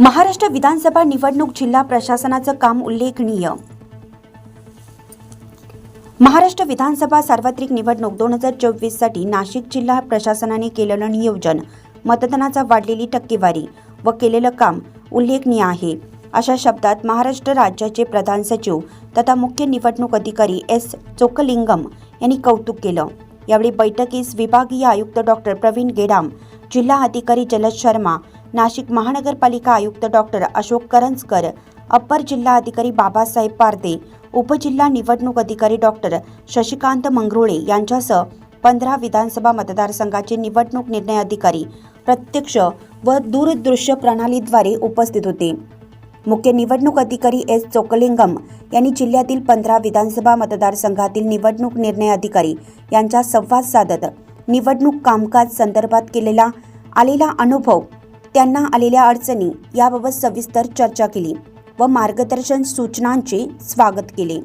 महाराष्ट्र विधानसभा निवडणूक जिल्हा प्रशासनाचं काम उल्लेखनीय. महाराष्ट्र विधानसभा सार्वत्रिक निवडणूक दोन हजार चोवीससाठी नाशिक जिल्हा प्रशासनाने केलेलं नियोजन मतदानाचा वाढलेली टक्केवारी व केलेलं काम उल्लेखनीय आहे. अशा शब्दात महाराष्ट्र राज्याचे प्रधान सचिव तथा मुख्य निवडणूक अधिकारी एस चोकलिंगम यांनी कौतुक केलं. यावेळी बैठकीस विभागीय आयुक्त डॉक्टर प्रवीण गेडाम जिल्हा अधिकारी जलद शर्मा नाशिक महानगरपालिका आयुक्त डॉक्टर अशोक करंजकर अप्पर जिल्हा अधिकारी बाबासाहेब पारदे उपजिल्हा निवडणूक अधिकारी डॉक्टर शशिकांत मंगरुळे यांच्यासह पंधरा विधानसभा मतदारसंघाचे निवडणूक निर्णय अधिकारी प्रत्यक्ष व दूरदृश्य प्रणालीद्वारे उपस्थित होते. मुख्य निवडणूक अधिकारी एस चोकलिंगम यांनी जिल्ह्यातील पंधरा विधानसभा मतदारसंघातील निवडणूक निर्णय अधिकारी यांच्या संवाद साधत निवडणूक कामकाज संदर्भात केलेला आलेला अनुभव त्यांना आलेल्या अडचणी याबाबत सविस्तर चर्चा केली व मार्गदर्शन सूचनांचे स्वागत केले.